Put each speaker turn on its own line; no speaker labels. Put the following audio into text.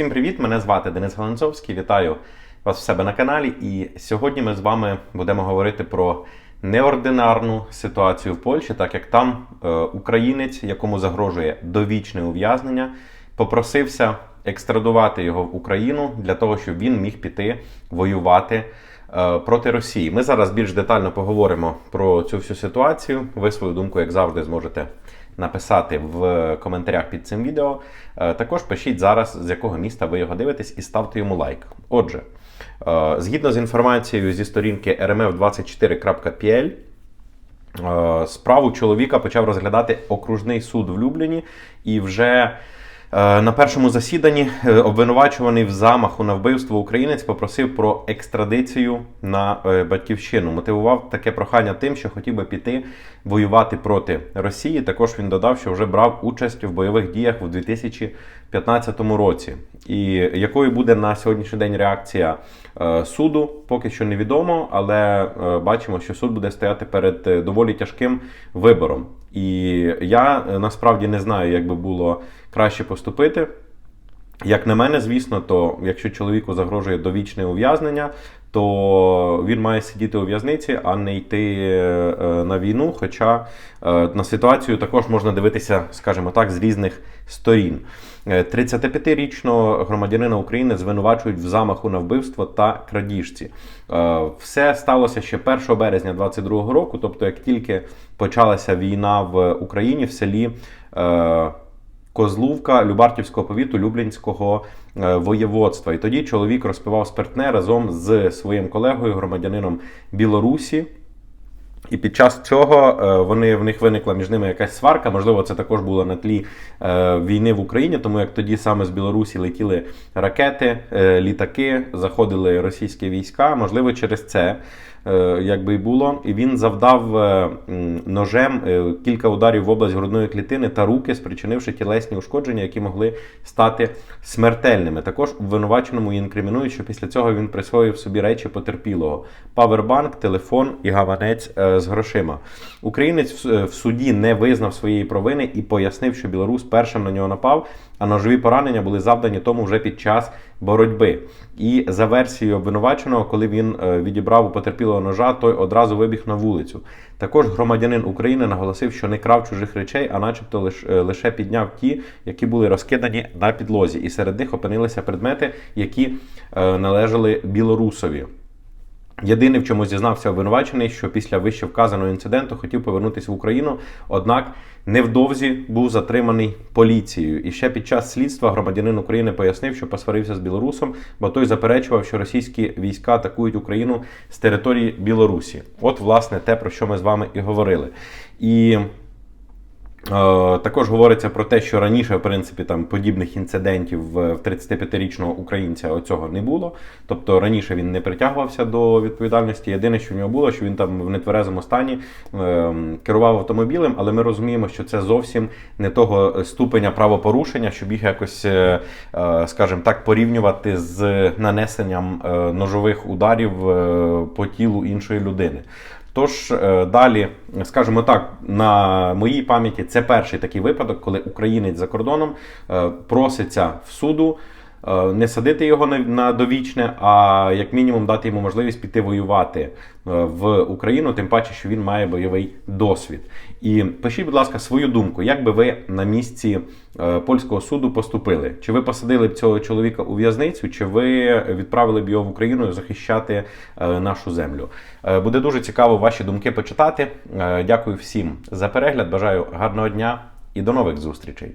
Всім привіт! Мене звати Денис Галанцовський. Вітаю вас в себе на каналі. І сьогодні ми з вами будемо говорити про неординарну ситуацію в Польщі, так як там е, українець, якому загрожує довічне ув'язнення, попросився екстрадувати його в Україну для того, щоб він міг піти воювати е, проти Росії. Ми зараз більш детально поговоримо про цю всю ситуацію. Ви свою думку, як завжди, зможете написати в коментарях під цим відео. Е, Також пишіть зараз, з якого міста ви його дивитесь, і ставте йому лайк. Отже, е, згідно з інформацією зі сторінки rmf24.pl, Е, Справу чоловіка почав розглядати окружний суд в Любліні, і вже на першому засіданні е, обвинувачуваний в замаху на вбивство українець попросив про екстрадицію на е, батьківщину. Мотивував таке прохання тим, що хотів би піти воювати проти Росії. Також він додав, що вже брав участь в бойових діях у 2015 році. І якою буде на сьогоднішній день реакція е, суду, поки що невідомо, але е, бачимо, що суд буде стояти перед е, доволі тяжким вибором. І я е, насправді не знаю, як би було краще поступити. Як на мене, звісно, то якщо чоловіку загрожує довічне ув'язнення, то він має сидіти у в'язниці, а не йти е, на війну. Хоча е, на ситуацію також можна дивитися, скажімо так, з різних сторін. Е, 35-річного громадянина України звинувачують в замаху на вбивство та крадіжці. Е, Все сталося ще 1 березня 2022 року, тобто як тільки почалася війна в Україні в селі. Козлувка Любартівського повіту Люблінського е, воєводства. І тоді чоловік розпивав спиртне разом з своїм колегою, громадянином Білорусі. І під час цього е, вони в них виникла між ними якась сварка. Можливо, це також було на тлі е, війни в Україні, тому як тоді саме з Білорусі летіли ракети, літаки, заходили російські війська. Можливо, через це е, якби і було. І він завдав е, ножем е, кілька ударів в область грудної клітини та руки, спричинивши тілесні ушкодження, які могли стати смертельними. Також обвинуваченому інкримінують, що після цього він присвоїв собі речі потерпілого: павербанк, телефон і гаванець з грошима. Українець в суді не визнав своєї провини і пояснив, що білорус першим на нього напав, а ножові поранення були завдані тому вже під час боротьби. І за версією обвинуваченого, коли він е, відібрав у потерпілого ножа, той одразу вибіг на вулицю. Також громадянин України наголосив, що не крав чужих речей, а начебто е, лише підняв ті, які були розкидані на підлозі. І серед них опинилися предмети, які е, належали білорусові. Єдине, в чому зізнався обвинувачений, що після вище вказаного інциденту хотів повернутися в Україну, однак невдовзі був затриманий поліцією. І ще під час слідства громадянин України пояснив, що посварився з білорусом, бо той заперечував, що російські війська атакують Україну з території Білорусі. От, власне, те, про що ми з вами і говорили. І Також говориться про те, що раніше, в принципі, там подібних інцидентів в в 35-річного українця оцього не було. Тобто раніше він не притягувався до відповідальності. Єдине, що в нього було, що він там в нетверезому стані е, керував автомобілем, але ми розуміємо, що це зовсім не того ступеня правопорушення, щоб їх якось, е, е, скажімо так, порівнювати з нанесенням е, ножових ударів е, по тілу іншої людини. Тож е, далі, скажімо так, на моїй пам'яті це перший такий випадок, коли українець за кордоном е, проситься в суду. Е, Не садити його на, на довічне, а як мінімум дати йому можливість піти воювати е, в Україну, тим паче, що він має бойовий досвід. І пишіть, будь ласка, свою думку, як би ви на місці е, польського суду поступили? Чи ви посадили б цього чоловіка у в'язницю, чи ви відправили б його в Україну захищати нашу землю? Буде дуже цікаво ваші думки почитати. Дякую всім за перегляд. Бажаю гарного дня і до нових зустрічей.